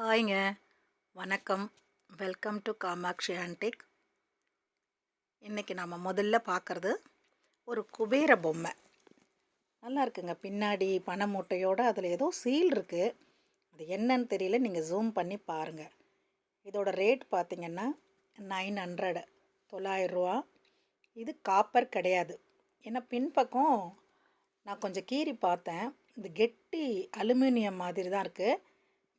ஹாய்ங்க. வணக்கம். Welcome to Kamakshi antique. இன்றைக்கி நம்ம முதல்ல பார்க்குறது ஒரு குபேர பொம்மை. நல்லா இருக்குங்க. பின்னாடி பனை மூட்டையோடு அதில் ஏதோ சீல் இருக்குது அது என்னன்னு தெரியல. நீங்கள் ஜூம் பண்ணி பாருங்கள் இதோட ரேட் பார்த்தீங்கன்னா நைன் ஹண்ட்ரடு தொள்ளாயிரரூவா இது காப்பர் கிடையாது. ஏன்னா பின்பக்கம் நான் கொஞ்சம் கீறி பார்த்தேன். இது கெட்டி அலுமினியம் மாதிரி தான் இருக்குது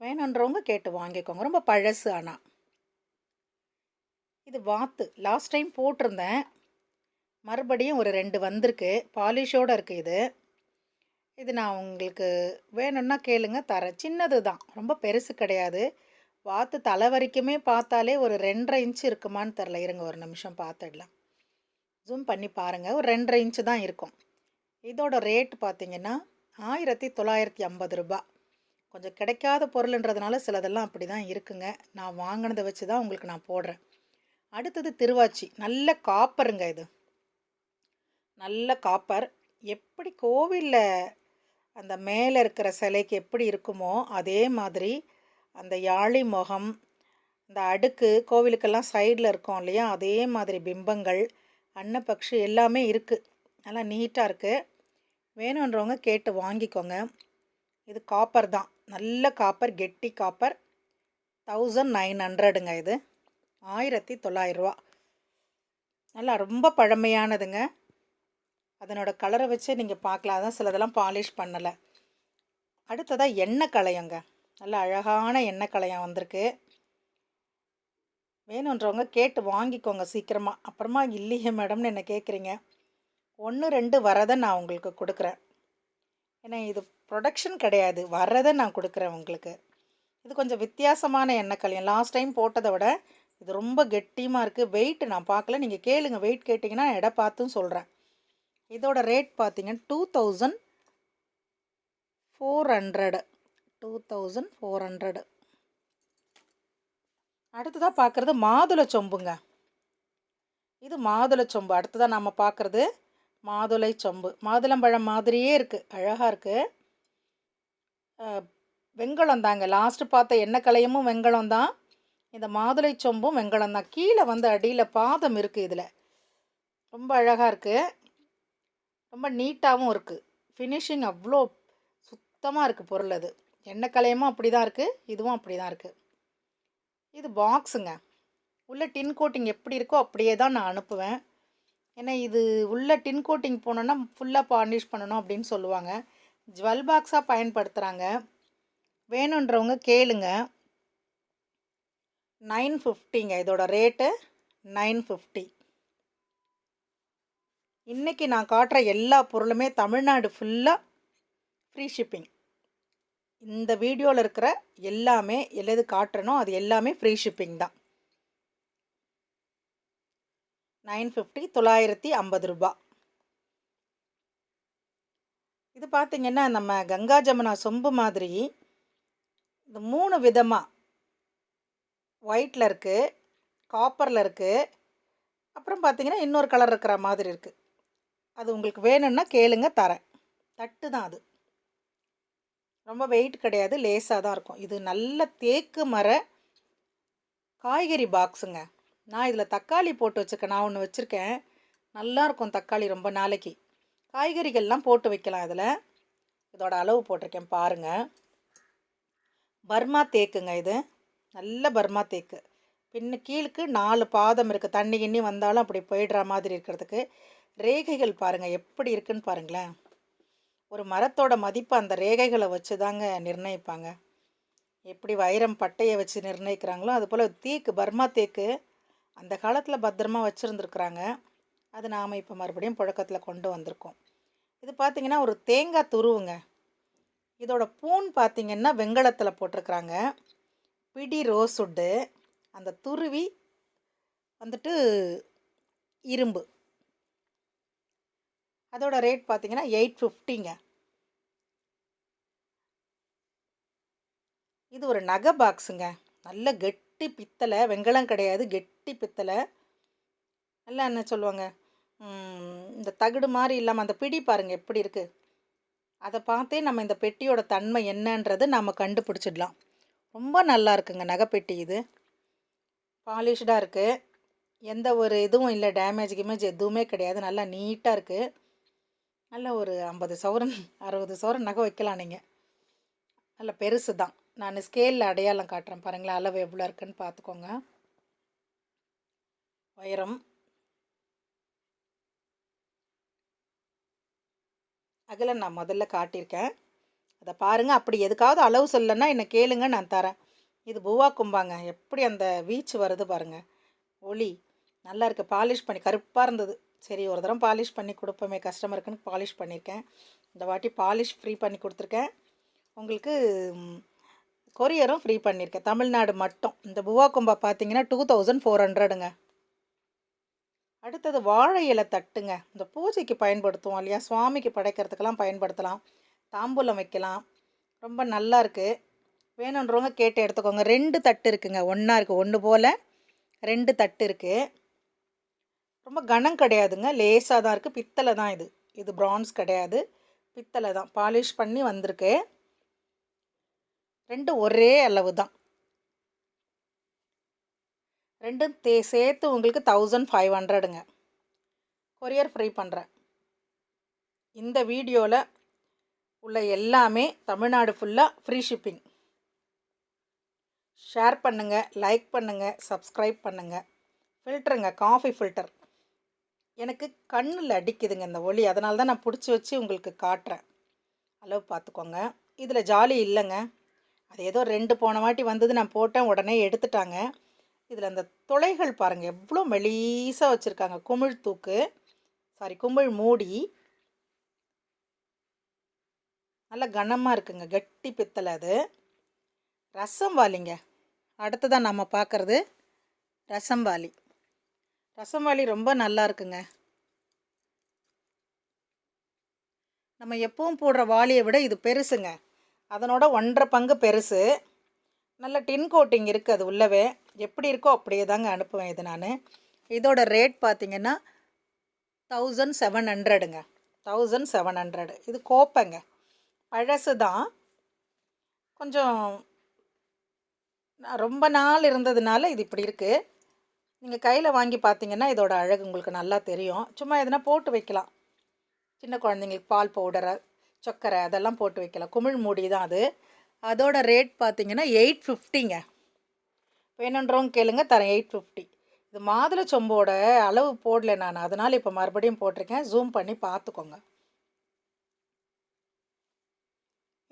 வேணுன்றவங்க கேட்டு வாங்கிக்கோங்க. ரொம்ப பழசு ஆனால் இது வாத்து. லாஸ்ட் டைம் போட்டிருந்தேன். மறுபடியும் ஒரு ரெண்டு வந்திருக்கு. பாலிஷோடு இருக்குது இது. இது நான் உங்களுக்கு வேணும்னா கேளுங்க தரேன். சின்னது தான். ரொம்ப பெருசு கிடையாது. வாத்து தலை வரைக்குமே பார்த்தாலே ஒரு ரெண்டரை இன்ச்சு இருக்குமான்னு தெரில இருங்க ஒரு நிமிஷம் பார்த்துடலாம். ஜூம் பண்ணி பாருங்கள் ஒரு ரெண்டரை இன்ச்சு தான் இருக்கும். இதோட ரேட் பார்த்திங்கன்னா ஆயிரத்தி தொள்ளாயிரத்தி ஐம்பது ரூபாய். கொஞ்சம் கிடைக்காத பொருள்ன்றதுனால சிலதெல்லாம் அப்படி தான் இருக்குங்க. நான் வாங்கினதை வச்சு தான் உங்களுக்கு நான் போடுறேன். அடுத்தது திருவாச்சி. நல்ல காப்பருங்க இது. நல்ல காப்பர். எப்படி கோவிலில் அந்த மேலே இருக்கிற சிலைக்கு எப்படி இருக்குமோ அதே மாதிரி அந்த யாழி முகம் இந்த அடுக்கு கோவிலுக்கெல்லாம் சைடில் இருக்கும் இல்லையா? அதே மாதிரி பிம்பங்கள் அன்னப்பக்ஷி எல்லாமே இருக்குது நல்லா நீட்டாக இருக்குது வேணுன்றவங்க கேட்டு வாங்கிக்கோங்க. இது காப்பர் தான். நல்ல காப்பர் கெட்டி காப்பர். தௌசண்ட் நைன் ஹண்ட்ரடுங்க இது. ஆயிரத்தி தொள்ளாயிரரூவா. நல்லா ரொம்ப பழமையானதுங்க. அதனோட கலரை வச்சு நீங்கள் பார்க்கலாம். அதான் சிலதெல்லாம் பாலிஷ் பண்ணலை. அடுத்ததாக எண்ணெய் களையங்க நல்ல அழகான எண்ணெய் களையம் வந்திருக்கு. வேணுன்றவங்க கேட்டு வாங்கிக்கோங்க சீக்கிரமாக அப்புறமா இல்லையே மேடம்னு என்ன கேட்குறீங்க ஒன்று ரெண்டு வரதை நான் உங்களுக்கு கொடுக்குறேன். ஏன்னா இது ப்ரொடக்ஷன் கிடையாது. வர்றதை நான் கொடுக்குறேன் உங்களுக்கு. இது கொஞ்சம் வித்தியாசமான எண்ணெய் லாஸ்ட் டைம் போட்டதை விட இது ரொம்ப கெட்டியமாக இருக்குது வெயிட் நான் பார்க்கல. நீங்கள் கேளுங்க. வெயிட் கேட்டிங்கன்னா எடை பார்த்தும் சொல்கிறேன் இதோட ரேட் பார்த்தீங்கன்னா two thousand four hundred two thousand four hundred அடுத்ததாக பார்க்குறது மாதுளை சொம்புங்க. இது மாதுளை சொம்பு. அடுத்ததாக நம்ம பார்க்குறது மாதுளை சொம்பு. மாதுளம்பழம் மாதிரியே இருக்குது அழகாக இருக்குது வெங்கலம் தாங்க. லாஸ்ட்டு பார்த்த எண்ணெய் கலையமும் வெங்கலம் தான். இந்த மாதுளை சொம்பும் வெங்கலம் தான். கீழே வந்து அடியில் பாதம் இருக்குது இதில். ரொம்ப அழகாக இருக்குது ரொம்ப நீட்டாகவும் இருக்குது ஃபினிஷிங் அவ்வளோ சுத்தமாக இருக்குது பொருள் அது. எண்ணெய் கலையமும் அப்படி தான் இருக்குது இதுவும் அப்படி தான் இருக்குது இது பாக்ஸுங்க உள்ள டின் கோட்டிங் எப்படி இருக்கோ அப்படியே தான் நான் அனுப்புவேன். ஏன்னா இது உள்ள டின் கோட்டிங் போனோன்னா ஃபுல்லாக பாலிஷ் பண்ணணும் அப்படின்னு சொல்லுவாங்க. ஜுவல் பாக்ஸாக பயன்படுத்துகிறாங்க வேணுன்றவங்க கேளுங்க. நைன் ஃபிஃப்டிங்க. இதோட ரேட்டு நைன் ஃபிஃப்டி. இன்றைக்கி நான் காட்டுற எல்லா பொருளுமே தமிழ்நாடு ஃபுல்லாக ஃப்ரீ ஷிப்பிங். இந்த வீடியோவில் இருக்கிற எல்லாமே எல்லது காட்டுறனோ அது எல்லாமே ஃப்ரீ ஷிப்பிங் தான். நைன் ஃபிஃப்டி தொள்ளாயிரத்தி ஐம்பது ரூபா. இது பார்த்திங்கன்னா நம்ம கங்கா ஜமுனா சொம்பு மாதிரி இந்த மூணு விதமாக ஒயிட்டில் இருக்குது காப்பரில் இருக்குது அப்புறம் பார்த்திங்கன்னா இன்னொரு கலர் இருக்கிற மாதிரி இருக்குது அது உங்களுக்கு வேணும்னா கேளுங்க தரேன். தட்டு தான் அது. ரொம்ப வெயிட் கிடையாது லேஸாக தான் இருக்கும். இது நல்ல தேக்கு மர காய்கறி பாக்ஸுங்க நான் இதில் தக்காளி போட்டு வச்சுருக்கேன். நான் ஒன்று வச்சுருக்கேன். நல்லாயிருக்கும் தக்காளி ரொம்ப நாளைக்கு. காய்கறிகள்லாம் போட்டு வைக்கலாம் இதில். இதோட அளவு போட்டிருக்கேன் பாருங்கள் பர்மா தேக்குங்க இது. நல்ல பர்மா தேக்கு. பின்ன கீழுக்கு நாலு பாதம் இருக்குது தண்ணி கிண்ணி வந்தாலும் அப்படி போயிடுற மாதிரி இருக்கிறதுக்கு ரேகைகள் பாருங்கள் எப்படி இருக்குன்னு பாருங்களேன். ஒரு மரத்தோட மதிப்பு அந்த ரேகைகளை வச்சு தாங்க நிர்ணயிப்பாங்க. எப்படி வைரம் பட்டையை வச்சு நிர்ணயிக்கிறாங்களோ அதுபோல் தேக்கு பர்மா தேக்கு அந்த காலத்தில் பத்திரமா வச்சுருந்துருக்குறாங்க. அது நாம் இப்போ மறுபடியும் புழக்கத்தில் கொண்டு வந்திருக்கோம். இது பார்த்திங்கன்னா ஒரு தேங்காய் துருவுங்க. இதோட பூன் பார்த்திங்கன்னா வெங்கலத்தில் போட்டிருக்குறாங்க. பிடி ரோஸுட்டு அந்த துருவி வந்துட்டு இரும்பு. அதோட ரேட் பார்த்திங்கன்னா எயிட் ஃபிஃப்டிங்க. இது ஒரு நகை பாக்ஸுங்க. நல்ல கெட்டி பித்தளை வெங்கலம் கிடையாது கெட்டி பித்தளை. நல்லா என்ன சொல்லுவாங்க? இந்த தகுடு மாதிரி இல்லாமல் அந்த பிடி பாருங்கள் எப்படி இருக்குது அதை பார்த்தே நம்ம இந்த பெட்டியோட தன்மை என்னன்றது நம்ம கண்டுபிடிச்சிடலாம். ரொம்ப நல்லா இருக்குங்க நகைப்பெட்டி இது. பாலிஷ்டாக இருக்குது எந்த ஒரு இதுவும் இல்லை டேமேஜ் கிமேஜ் எதுவுமே கிடையாது. நல்லா நீட்டாக இருக்குது நல்ல ஒரு ஐம்பது சவரன் அறுபது சவரன் நகை வைக்கலாம் நீங்கள் நல்ல பெருசு தான். நான் ஸ்கேலில் அடையாளம் காட்டுறேன் பாருங்களேன் அளவு எவ்வளோ இருக்குன்னு பார்த்துக்கோங்க. உயரம் அகல நான் முதல்ல காட்டியிருக்கேன். அதை பாருங்கள் அப்படி எதுக்காவது அளவு சொல்லலைன்னா என்னை கேளுங்க நான் தரேன். இது பூவா கும்பாங்க. எப்படி அந்த வீச்சு வருது பாருங்கள் ஒளி. நல்லா இருக்குது பாலிஷ் பண்ணி கருப்பாக இருந்தது. சரி ஒரு தரம் பாலிஷ் பண்ணி கொடுப்போமே கஸ்டமருக்குன்னு பாலிஷ் பண்ணியிருக்கேன். இந்த வாட்டி பாலிஷ் ஃப்ரீ பண்ணி கொடுத்துருக்கேன். உங்களுக்கு கொரியரும் ஃப்ரீ பண்ணியிருக்கேன். தமிழ்நாடு மட்டும். இந்த புவா கும்பா பார்த்தீங்கன்னா டூ தௌசண்ட் ஃபோர் ஹண்ட்ரடுங்க. அடுத்தது வாழை இலை தட்டுங்க. இந்த பூஜைக்கு பயன்படுத்துவோம் இல்லையா? சுவாமிக்கு படைக்கிறதுக்கெல்லாம் பயன்படுத்தலாம். தாம்பூலம் வைக்கலாம். ரொம்ப நல்லா இருக்குது வேணுன்றவங்க கேட்டு எடுத்துக்கோங்க. ரெண்டு தட்டு இருக்குங்க. ஒன்றா இருக்குது ஒன்று போல் ரெண்டு தட்டு இருக்குது ரொம்ப கனம் கிடையாதுங்க. லேசாக தான் இருக்குது பித்தளை தான் இது. இது ப்ரான்ஸ் கிடையாது. பித்தளை தான். பாலிஷ் பண்ணி வந்திருக்கு. ரெண்டும் ஒரே அளவு தான். ரெண்டும் தே சேர்த்து உங்களுக்கு தௌசண்ட் ஃபைவ் ஹண்ட்ரடுங்க கொரியர் ஃப்ரீ பண்ணுறேன் இந்த வீடியோவில் உள்ள எல்லாமே தமிழ்நாடு ஃபுல்லாக ஃப்ரீ ஷிப்பிங் ஷேர் பண்ணுங்கள் லைக் பண்ணுங்கள் சப்ஸ்கிரைப் பண்ணுங்கள் ஃபில்டருங்க காஃபி ஃபில்டர் எனக்கு கண்ணில் அடிக்குதுங்க இந்த ஒளி. அதனால தான் நான் பிடிச்சி வச்சு உங்களுக்கு காட்டுறேன். அளவு பார்த்துக்கோங்க. இதில் ஜாலி இல்லைங்க. அது ஏதோ ரெண்டு போன வாட்டி வந்தது நான் போட்டேன் உடனே எடுத்துட்டாங்க. இதில் அந்த துளைகள் பாருங்கள் எவ்வளோ மெலீஸாக வச்சுருக்காங்க. குமிழ் தூக்கு சாரி குமிழ் மூடி. நல்லா கனமாக இருக்குங்க கட்டி பித்தளை அது. ரசம் வாலிங்க அடுத்ததான் நம்ம பார்க்குறது ரசம் வாலி ரசம் வாலி ரொம்ப நல்லா இருக்குங்க. நம்ம எப்பவும் போடுற வாளியை விட இது பெருசுங்க. அதனோட ஒன்றரை பங்கு பெருசு. நல்ல டின் கோட்டிங் இருக்குது அது உள்ளவே. எப்படி இருக்கோ அப்படியே தாங்க அனுப்புவேன் இது நான். இதோட ரேட் பார்த்தீங்கன்னா தௌசண்ட் செவன் ஹண்ட்ரடுங்க தௌசண்ட் செவன் ஹண்ட்ரடு இது கோப்பைங்க. பழசு தான் கொஞ்சம் நான் ரொம்ப நாள் இருந்ததுனால இது இப்படி இருக்குது நீங்கள் கையில் வாங்கி பார்த்தீங்கன்னா இதோட அழகு உங்களுக்கு நல்லா தெரியும். சும்மா எதனா போட்டு வைக்கலாம். சின்ன குழந்தைங்களுக்கு பால் பவுடரை சக்கரை அதெல்லாம் போட்டு வைக்கலாம். குமிழ் மூடி தான் அது. அதோட ரேட் பார்த்தீங்கன்னா எயிட் ஃபிஃப்டிங்க வேணுன்றவங்க கேளுங்க தரேன். எயிட் ஃபிஃப்டி இது மாதுளை சொம்போட அளவு போடல நான். அதனால் இப்போ மறுபடியும் போட்டிருக்கேன். ஜூம் பண்ணி பார்த்துக்கோங்க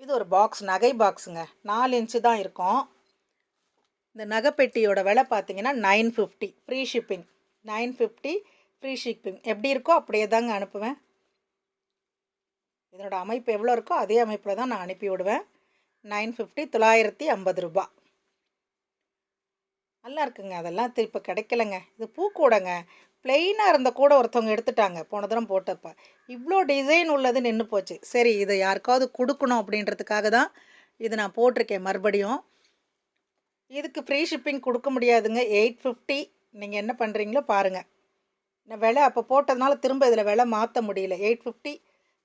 இது ஒரு பாக்ஸ் நகை பாக்ஸுங்க நாலு இன்ச்சு தான் இருக்கும். இந்த நகைப்பெட்டியோட விலை பார்த்தீங்கன்னா nine fifty free shipping nine fifty free shipping எப்படி இருக்கோ அப்படியே தாங்க அனுப்புவேன். இதனோட அமைப்பு எவ்வளோ இருக்கோ அதே அமைப்பில் தான் நான் அனுப்பி விடுவேன். நைன் ஃபிஃப்டி தொள்ளாயிரத்தி ஐம்பது ரூபா. நல்லா இருக்குங்க. அதெல்லாம் இப்போ கிடைக்கலங்க. இது பூக்கூடங்க பிளெயினாக இருந்த கூட ஒருத்தவங்க எடுத்துட்டாங்க போன தரம் போட்டப்ப. இவ்வளோ டிசைன் உள்ளது நின்று போச்சு. சரி இதை யாருக்காவது கொடுக்கணும் அப்படின்றதுக்காக தான் இது நான் போட்டிருக்கேன் மறுபடியும். இதுக்கு ஃப்ரீ ஷிப்பிங் கொடுக்க முடியாதுங்க. Eight fifty. நீங்கள் என்ன பண்ணுறீங்களோ பாருங்கள் நான் விலை அப்போ போட்டதுனால திரும்ப இதில் விலை மாற்ற முடியல. Eight fifty.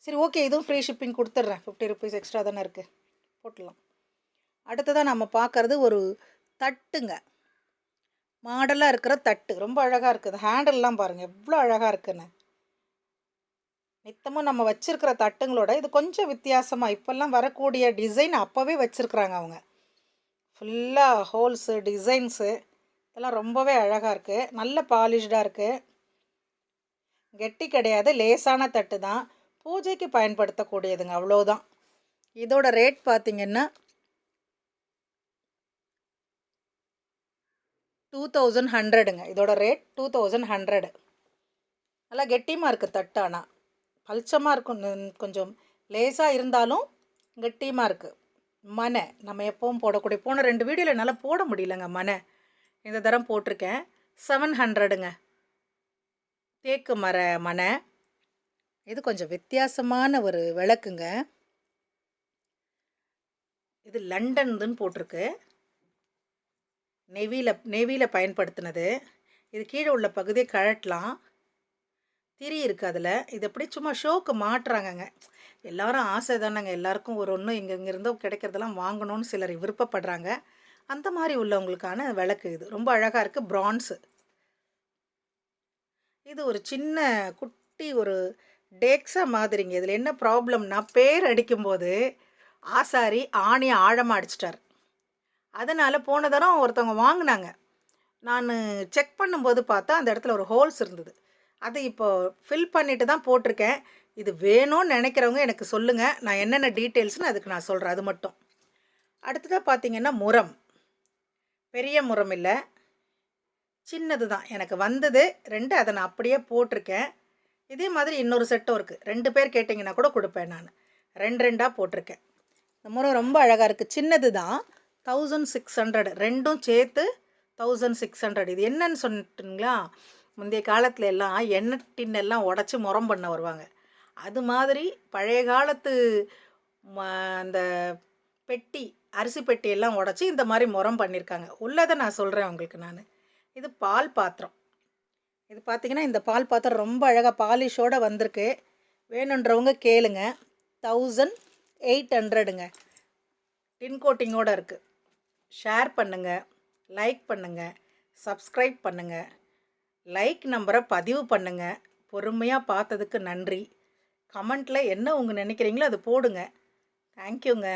சரி ஓகே. இதுவும் ஃப்ரீ ஷிப்பிங் கொடுத்துட்றேன். ஃபிஃப்டி ருபீஸ் எக்ஸ்ட்ரா தானே இருக்குது போட்டுடலாம். அடுத்ததாக நம்ம பார்க்குறது ஒரு தட்டுங்க. மாடலாக இருக்கிற தட்டு. ரொம்ப அழகாக இருக்குது ஹேண்டல்லாம் பாருங்கள் எவ்வளோ அழகாக இருக்குன்னு. நித்தமும் நம்ம வச்சுருக்கிற தட்டுங்களோட இது கொஞ்சம் வித்தியாசமாக இப்போல்லாம் வரக்கூடிய டிசைன் அப்போவே வச்சுருக்குறாங்க அவங்க. ஃபுல்லாக ஹோல்ஸு டிசைன்ஸு இதெல்லாம் ரொம்பவே அழகாக இருக்குது நல்ல பாலிஷ்டாக இருக்குது கெட்டி கிடையாது. லேசான தட்டு தான். பூஜைக்கு பயன்படுத்தக்கூடியதுங்க. அவ்வளோதான் இதோட ரேட் பார்த்திங்கன்னா டூ தௌசண்ட் ஹண்ட்ரடுங்க இதோட ரேட் டூ தௌசண்ட் ஹண்ட்ரடு நல்லா கெட்டியமாக இருக்குது தட்டு ஆனால் இருக்கும். கொஞ்சம் லேசாக இருந்தாலும் கெட்டியமாக இருக்குது மனை நம்ம எப்பவும் போடக்கூடிய போன ரெண்டு வீடியோவில் என்னால் போட முடியலங்க மனை. இந்த தரம் போட்டிருக்கேன். செவன் ஹண்ட்ரடுங்க தேக்கு மர மனை. இது கொஞ்சம் வித்தியாசமான ஒரு விளக்குங்க. இது லண்டன்துன்னு போட்டிருக்கு. நெவியில் நெவியில் பயன்படுத்தினது. இது கீழே உள்ள பகுதியை கழட்டலாம். திரி இருக்குது அதில். இது எப்படி சும்மா ஷோக்கு மாட்டுறாங்கங்க. எல்லாரும் ஆசை தானேங்க. எல்லாருக்கும் ஒரு ஒன்றும் இங்கே இங்கேருந்தோ கிடைக்கிறதெல்லாம் வாங்கணும்னு சிலர் விருப்பப்படுறாங்க. அந்த மாதிரி உள்ளவங்களுக்கான விளக்கு இது. ரொம்ப அழகாக இருக்குது ப்ரான்ஸு. இது ஒரு சின்ன குட்டி ஒரு டேக்ஸா மாதிரிங்க. இதில் என்ன ப்ராப்ளம்னா பேர் அடிக்கும்போது ஆசாரி ஆணியை ஆழமாக அடிச்சிட்டார். அதனால் போன தரம் ஒருத்தவங்க வாங்கினாங்க. நான் செக் பண்ணும்போது பார்த்தா அந்த இடத்துல ஒரு ஹோல்ஸ் இருந்தது. அதை இப்போ ஃபில் பண்ணிட்டு தான் போட்டிருக்கேன். இது வேணும்னு நினைக்கிறவங்க எனக்கு சொல்லுங்கள் நான் என்னென்ன டீட்டெயில்ஸ்னு அதுக்கு நான் சொல்கிறேன் அது மட்டும். அடுத்ததாக பார்த்தீங்கன்னா முரம். பெரிய முரம் இல்லை. சின்னது தான். எனக்கு வந்தது. ரெண்டு அதை நான் அப்படியே போட்டிருக்கேன். இதே மாதிரி இன்னொரு செட்டும் இருக்குது ரெண்டு பேர் கேட்டிங்கன்னா கூட கொடுப்பேன் நான். ரெண்டு ரெண்டாக போட்டிருக்கேன். இந்த முறம் ரொம்ப அழகாக இருக்குது சின்னது தான். தௌசண்ட் சிக்ஸ் ஹண்ட்ரட் ரெண்டும் சேர்த்து தௌசண்ட் சிக்ஸ் ஹண்ட்ரட் இது என்னன்னு சொல்லிட்டுங்களா? முந்தைய காலத்துல எல்லாம் எண்ணெய் டின் எல்லாம் உடச்சி முறம் பண்ண வருவாங்க. அது மாதிரி பழைய காலத்து ம- அந்த பெட்டி அரிசி பெட்டி எல்லாம் உடச்சி இந்த மாதிரி முறம் பண்ணியிருக்காங்க உள்ளதை நான் சொல்கிறேன் உங்களுக்கு நான். இது பால் பாத்திரம். இது பார்த்தீங்கன்னா இந்த பால் பாத்திரம் ரொம்ப அழகாக பாலிஷோடு வந்திருக்கு. வேணுன்றவங்க கேளுங்க. தௌசண்ட் எயிட் ஹண்ட்ரடுங்க. டின் கோட்டிங்கோடு இருக்குது ஷேர் பண்ணுங்கள் லைக் பண்ணுங்கள் சப்ஸ்கிரைப் பண்ணுங்கள் லைக் நம்பரை பதிவு பண்ணுங்கள் பொறுமையாக பார்த்ததுக்கு நன்றி. கமெண்ட்டில் என்ன உங்கள் நினைக்கிறீங்களோ அது போடுங்க. தேங்க்யூங்க.